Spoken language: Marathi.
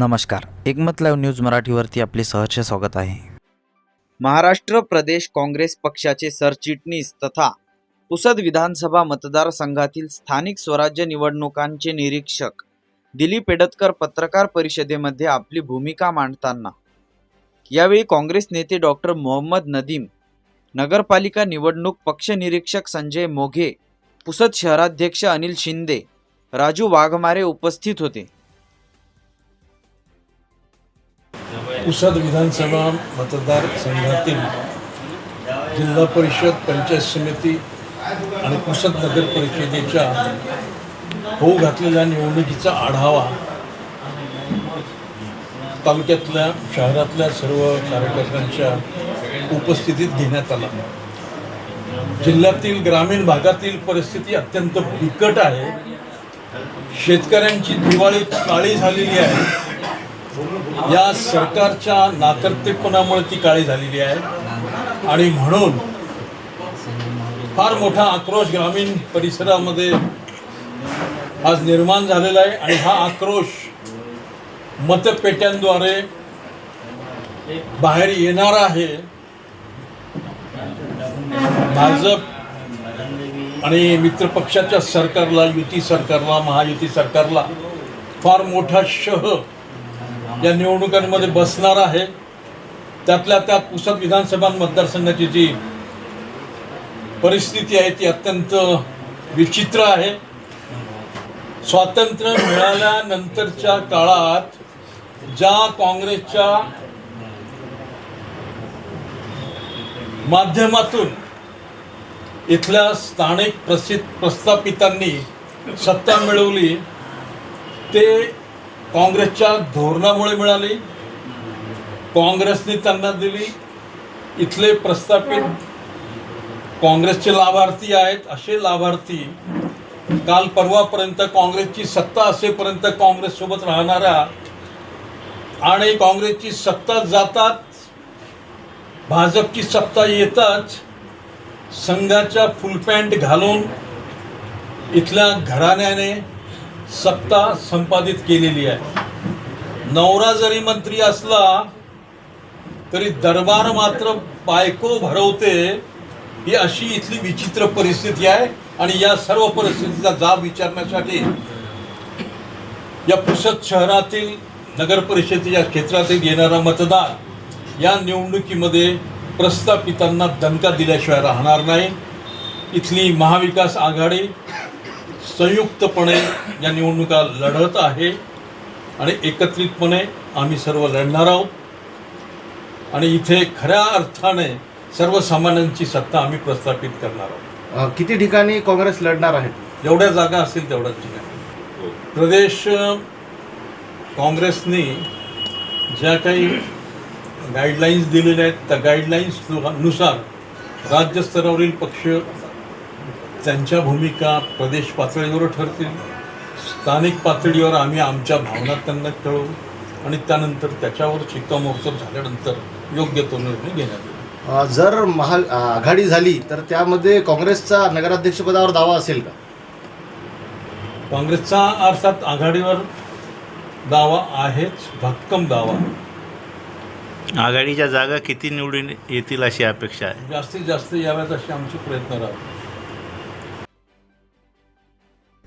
नमस्कार. एकमत लाईव्ह न्यूज मराठीवरती आपले सहर्ष स्वागत आहे. महाराष्ट्र प्रदेश काँग्रेस पक्षाचे सरचिटणीस तथा पुसद विधानसभा मतदारसंघातील स्थानिक स्वराज्य निवडणुकांचे निरीक्षक दिलीप पेडतकर पत्रकार परिषदेमध्ये आपली भूमिका मांडताना. यावेळी काँग्रेस नेते डॉक्टर मोहम्मद नदीम नगरपालिका निवडणूक पक्ष निरीक्षक संजय मोघे पुसद शहराध्यक्ष अनिल शिंदे राजू वाघमारे उपस्थित होते. पुसद विधानसभा मतदारसंघातील जिल्हा परिषद पंचायत समिती आणि पुसद नगर परिषदेच्या होऊ घातलेल्या निवडणुकीचा आढावा तालुक्यातल्या शहरातल्या सर्व कार्यकर्त्यांच्या उपस्थितीत घेण्यात आला. जिल्ह्यातील ग्रामीण भागातील परिस्थिती अत्यंत बिकट आहे. शेतकऱ्यांची दिवाळी काळी झालेली आहे. या सरकारच्या नाकर्तेपणामुळे ती काळी झालेली आहे. आणि म्हणून फार मोठा आक्रोश ग्रामीण परिसरामध्ये आज निर्माण झालेला आहे. आणि हा आक्रोश मतपेट्यांद्वारे बाहेर येणार आहे. भाजप आणि मित्रपक्षाच्या सरकारला युती सरकारला महायुती सरकारला फार मोठा शह या निवडणुकांमध्ये बसणार आहे. त्यातल्या त्यात पुसद विधानसभा मतदारसंघाची जी परिस्थिती आहे ती अत्यंत विचित्र आहे. स्वातंत्र्य मिळाल्यानंतरच्या काळात ज्या काँग्रेसच्या माध्यमातून इथल्या स्थानिक प्रसिद्ध प्रस्थापितांनी सत्ता मिळवली ते काँग्रेसच्या धोरणामुळे मिळाली काँग्रेसने त्यांना दिली इथले प्रस्थापित काँग्रेसचे लाभार्थी आहेत असे लाभार्थी काल परवापर्यंत काँग्रेसची सत्ता असेपर्यंत काँग्रेससोबत राहणाऱ्या आणि काँग्रेसची सत्ता जातात भाजपची सत्ता येताच संघाच्या फुलपॅन्ट घालून इथल्या घराण्याने सत्ता संपादित केलेली आहे. नवरा जरी मंत्री असला तरी दरबार मात्र बायको भरवते ही अशी इथली विचित्र परिस्थिती आहे. आणि या सर्व परिस्थितीचा जाब विचारण्यासाठी या पुसद शहरातील नगर परिषदेच्या क्षेत्रातील येणारा मतदार या निवडणुकीमध्ये प्रस्थापितांना दणका दिल्याशिवाय राहणार नाही. इथली महाविकास आघाडी संयुक्तपणे या निवडणुका लढत आहे आणि एकत्रितपणे आम्ही सर्व लढणार आहोत. आणि इथे खऱ्या अर्थाने सर्वसामान्यांची सत्ता आम्ही प्रस्थापित करणार आहोत. किती ठिकाणी काँग्रेस लढणार आहे? जेवढ्या जागा असतील तेवढ्याच ठिकाणी. प्रदेश अ, काँग्रेसने ज्या काही गाईडलाईन्स दिलेल्या आहेत त्या गाईडलाईन्सनुसार राज्यस्तरावरील पक्ष त्यांच्या भूमिका प्रदेश पातळीवर ठरतील. स्थानिक पातळीवर आम्ही आमच्या भावना त्यांना कळवू आणि त्यानंतर त्याच्यावर शिक्कामोर्तब झाल्यानंतर योग्य तो निर्णय घेण्यात येईल. जर महा आघाडी झाली तर त्यामध्ये काँग्रेसचा नगराध्यक्षपदावर दावा असेल का? काँग्रेसचा अर्थात आघाडीवर दावा आहेच भक्कम दावा. आघाडीच्या जागा किती निवडून येतील अशी अपेक्षा आहे? जास्तीत जास्त याव्यात असे आमचे प्रयत्न राहतात